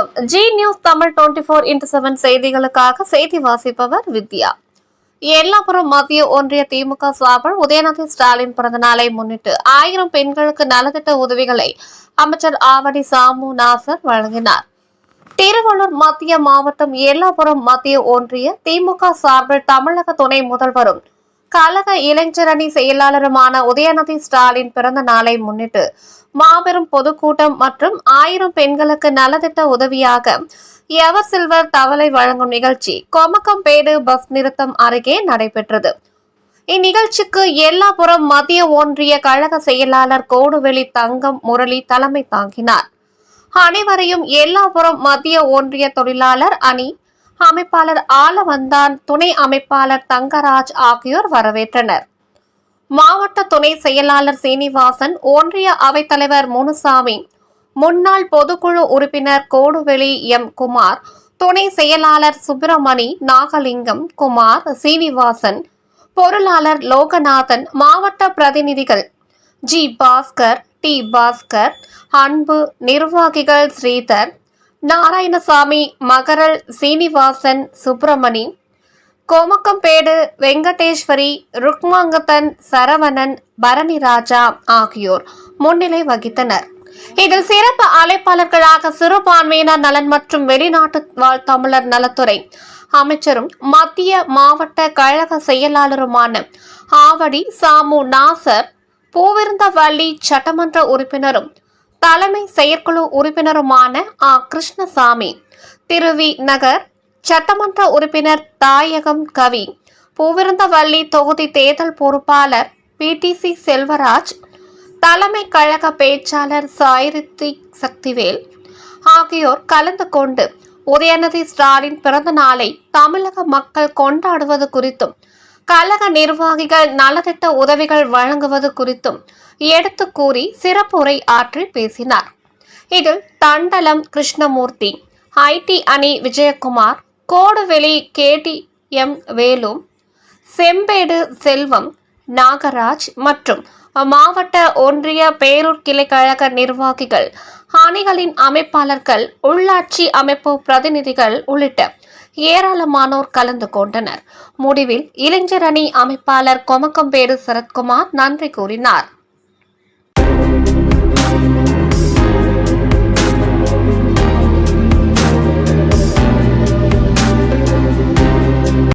வணக்கம். Zee news Tamil twenty four into seven செய்திகளுக்காக செய்தி வாசிப்பவர் வித்யா. எல்லாபுரம் மத்திய ஒன்றிய திமுக சார்பில் உதயநிதி ஸ்டாலின் பிறந்த நாளை முன்னிட்டு ஆயிரம் பெண்களுக்கு நலத்திட்ட உதவிகளை அமைச்சர் ஆவடி சாமு நாசர் வழங்கினார். திருவள்ளூர் மத்திய மாவட்டம் எல்லாபுரம் மத்திய ஒன்றிய திமுக சார்பில் தமிழக துணை முதல்வரும் கழக இளைஞரணி செயலாளருமான உதயநிதி ஸ்டாலின் பிறந்த நாளை முன்னிட்டு மாபெரும் பொதுக்கூட்டம் மற்றும் ஆயிரம் பெண்களுக்கு நலத்திட்ட உதவியாக எவர் சில்வர் தவளை வழங்கும் நிகழ்ச்சி கொமக்கம்பேடு பஸ் நிறுத்தம் அருகே நடைபெற்றது. இந்நிகழ்ச்சிக்கு எல்லாப்புறம் மத்திய ஒன்றிய கழக செயலாளர் கோடுவெளி தங்கம் முரளி தலைமை தாங்கினார். அனைவரையும் எல்லாப்புறம் மத்திய ஒன்றிய தொழிலாளர் அணி அமைப்பாளர் ஆலவந்தான் துணை அமைப்பாளர் தங்கராஜ் ஆகியோர் வரவேற்றனர். மாவட்ட துணை செயலாளர் சீனிவாசன் ஒன்றிய அவைத்தலைவர் முனுசாமி முன்னாள் பொதுக்குழு உறுப்பினர் கோடுவெளி எம். குமார் துணை செயலாளர் சுப்பிரமணி நாகலிங்கம் குமார் சீனிவாசன் பொருளாளர் லோகநாதன் மாவட்ட பிரதிநிதிகள் ஜி. பாஸ்கர் டி. பாஸ்கர் அன்பு நிர்வாகிகள் ஸ்ரீதர் நாராயணசாமி மகரல் சீனிவாசன் சுப்பிரமணி கோமக்கம்பேடு வெங்கடேஸ்வரி ருக்மாங்கத்தன் சரவணன் பரணி ராஜா ஆகியோர் முன்னிலை வகித்தனர். இதில் சிறப்பு அழைப்பாளர்களாக சிறுபான்மையினர் நலன் மற்றும் வெளிநாட்டு வாழ் தமிழர் நலத்துறை அமைச்சரும் மத்திய மாவட்ட கழக செயலாளருமான ஆவடி சாமு நாசர் பூவிருந்தவள்ளி சட்டமன்ற உறுப்பினரும் தலைமை செயற்குழு உறுப்பினருமான ஆ. கிருஷ்ணசாமி திருவி நகர் சட்டமன்ற உறுப்பினர் தாயகம் கவி பூவிருந்தவள்ளி தொகுதி தேர்தல் பொறுப்பாளர் பிடிசி செல்வராஜ் தலைமை கழக பேச்சாளர் சாயிரித்தி சக்திவேல் ஆகியோர் கலந்து கொண்டு உதயநிதி ஸ்டாலின் பிறந்த நாளை தமிழக மக்கள் கொண்டாடுவது குறித்தும் கழக நிர்வாகிகள் நலத்திட்ட உதவிகள் வழங்குவது குறித்தும் எடுத்து கூறி சிறப்புரை ஆற்றி பேசினார். இதில் தண்டலம் கிருஷ்ணமூர்த்தி ஐடி அணி விஜயகுமார் கோடுவெளி கேடி எம் வேலு செம்பேடு செல்வம் நாகராஜ் மற்றும் மாவட்ட ஒன்றிய பேரூர் கிளை கழக நிர்வாகிகள் அணிகளின் அமைப்பாளர்கள் உள்ளாட்சி அமைப்பு பிரதிநிதிகள் உள்ளிட்ட ஏராளமானோர் கலந்து கொண்டனர். முடிவில் இளைஞர் அணி அமைப்பாளர் கொமக்கம்பேடு சரத்குமார் நன்றி கூறினார்.